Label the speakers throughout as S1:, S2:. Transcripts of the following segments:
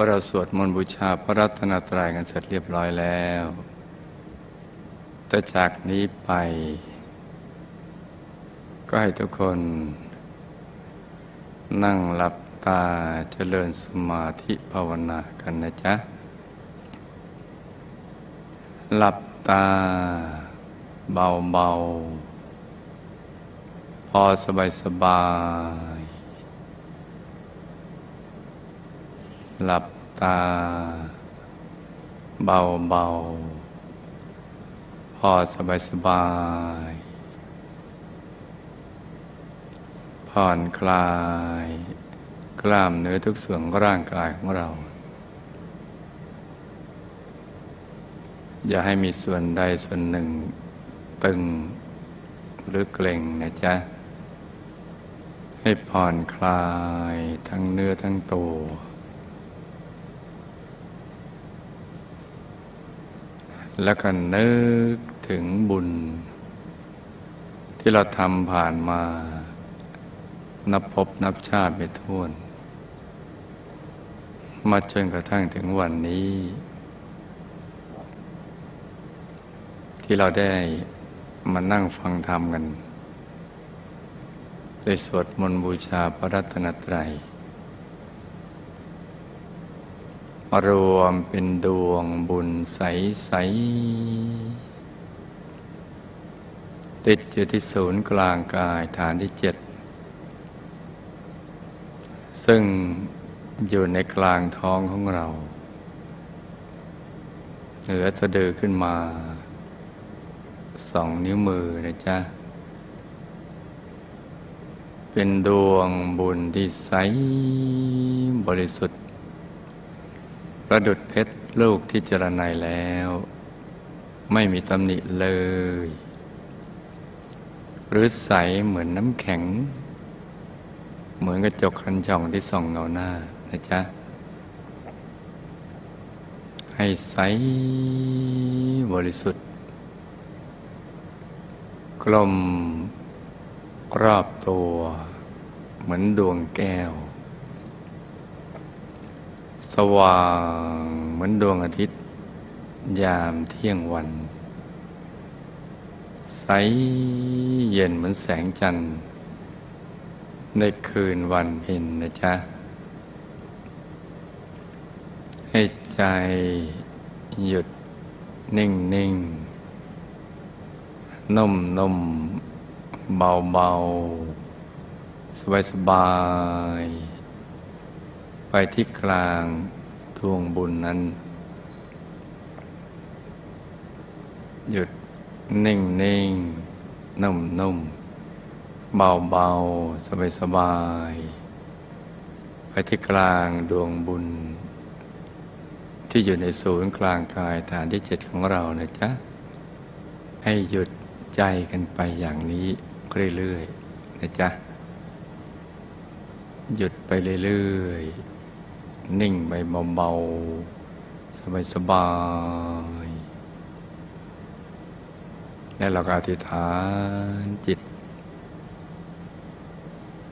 S1: ว่าเราสวดมนต์บูชาพระรัตนตรัยกันเสร็จเรียบร้อยแล้วแต่จากนี้ไป ก็ให้ทุกคน นั่งหลับตาเจริญสมาธิภาวนากันนะจ๊ะ หลับตาเบาๆพอสบายสบายๆหลับ ตา เบาๆพอสบายสบายๆผ่อนคลาย กล้ามเนื้อทุกส่วนของร่างกายของเรา อย่าให้มีส่วนใดส่วนหนึ่ง ตึงหรือเกร็งนะจ๊ะ ให้ผ่อนคลายทั้งเนื้อทั้งตัว แล้วก็นึกถึงบุญ ที่เราทำผ่านมา นับพบนับชาติไปทั่วมาจนกระทั่งถึงวันนี้ ที่เราได้มานั่งฟังธรรมกัน ได้สวดมนต์บูชาพระรัตนตรัย รวมเป็นดวงบุญใสใสติดอยู่ที่ศูนย์กลางกายฐานที่เจ็ดซึ่งอยู่ในกลางท้องของเรา เหนือสะดือขึ้นมา สองนิ้วมือนะจ๊ะ เป็นดวงบุญที่ใสบริสุทธิ์ ประดุดเพชรลูกที่เจรไนแล้ว ไม่มีตำหนิเลย หรือใสเหมือนน้ำแข็ง เหมือนกระจกคันช่องที่ส่องเงาหน้านะจ๊ะ ให้ใสบริสุทธิ์ กลมรอบตัว เหมือนดวงแก้ว ว่างเหมือนดวงอาทิตย์ ยามเที่ยงวัน ใสเย็นเหมือนแสงจันทร์ ในคืนวันเพ็ญนะจ๊ะ ให้ใจหยุดนิ่งนิ่งนุ่มนุ่มเบาเบาสบายสบาย ไปที่กลางดวงบุญนั้น หยุดนิ่งนิ่งนุ่มนุ่มเบาเบาสบายสบาย ไปที่กลางดวงบุญ ที่อยู่ในศูนย์กลางกายฐานที่เจ็ดของเรานะจ๊ะ ให้หยุดใจกันไปอย่างนี้เรื่อยๆนะจ๊ะ หยุดไปเรื่อยๆ นิ่งไปเบาๆ สบายๆแล้วเราก็อธิษฐานจิต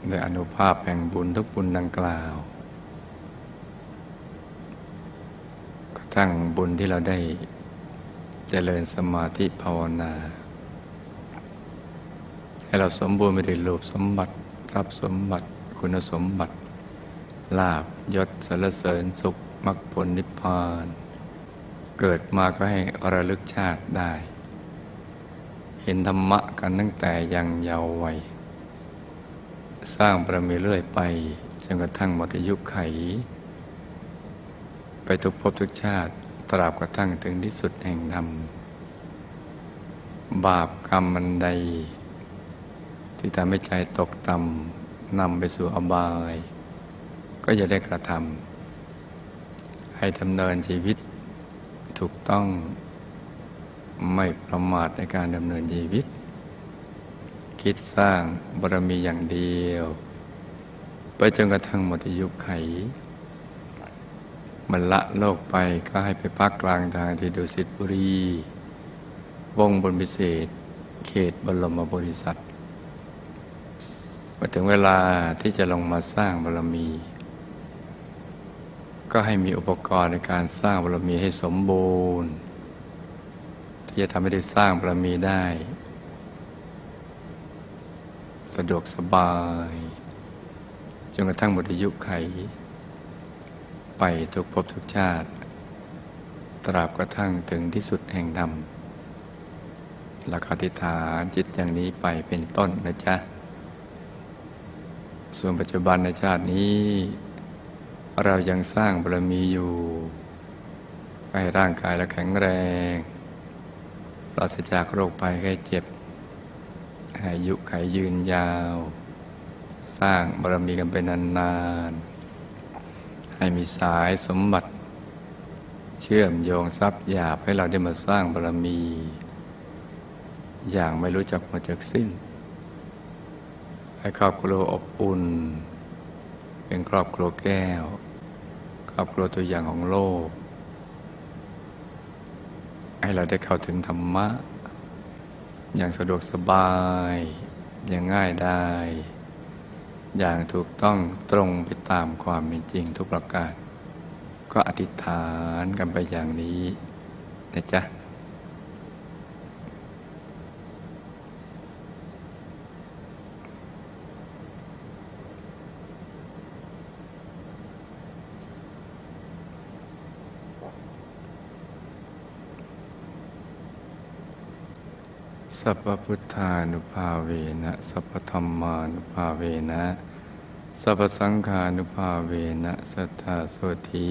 S1: โดยอนุภาพแห่งบุญทุกบุญดังกล่าวกระทั่งบุญที่เราได้เจริญสมาธิภาวนา ให้เราสมบูรณ์ไปด้วยรูปสมบัติ ทรัพย์สมบัติ คุณสมบัติลาบ ยศสรรเสริญสุขมรรคผลนิพพาน เกิดมาก็ให้ระลึกชาติได้ เห็นธรรมะกันตั้งแต่ยังเยาว์วัย สร้างบารมีเรื่อยไปจนกระทั่งหมดอายุไข ไปทุกภพทุกชาติตราบกระทั่งถึงที่สุดแห่งธรรม บาปกรรมมันใด ที่ทำให้ใจตกต่ำนำไปสู่อบาย ก็จะได้กระทำให้ดำเนินชีวิตถูกต้องไม่ประมาทในการดำเนินชีวิต คิดสร้างบารมีอย่างเดียว ไปจนกระทั่งหมดอายุไข มันละโลกไปก็ให้ไปพักกลางทางที่ดุสิตบุรีวงบนพิเศษ เขตบรมบริษัทมาถึงเวลาที่จะลงมาสร้างบารมี ก็ให้มีอุปกรณ์ในการสร้างบารมีให้สมบูรณ์ ที่จะทำให้ได้สร้างบารมีได้ สะดวกสบายจนกระทั่งหมดอายุไข ไปทุกภพทุกชาติ ตราบกระทั่งถึงที่สุดแห่งธรรมหลักอธิษฐานจิตอย่างนี้ไปเป็นต้นนะจ๊ะ ส่วนปัจจุบันในชาตินี้ เรายังสร้างบารมีอยู่ให้ร่างกายเราแข็งแรง ปราศจากโรคภัยไข้เจ็บ อายุไขยืนยาว สร้างบารมีกันไปนานๆ ให้มีสายสมบัติ เชื่อมโยงทรัพย์หยาบให้เราได้มาสร้างบารมี อย่างไม่รู้จักหมดจากสิ้น ให้ครอบครัวอบอุ่น เป็นครอบครัวแก้ว ครอบครัวตัวอย่างของโลก ให้เราได้เข้าถึงธรรมะ อย่างสะดวกสบาย อย่างง่ายได้ อย่างถูกต้องตรงไปตามความเป็นจริงทุกประการ ก็อธิษฐานกันไปอย่างนี้นะจ๊ะ สัพพุทธานุภาเวนะ สัพพธรรมานุภาเวนะ สัพสังฆานุภาเวนะ สัทธาโสธี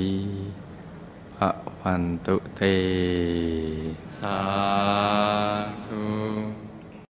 S1: พระวันตุเต สาธุ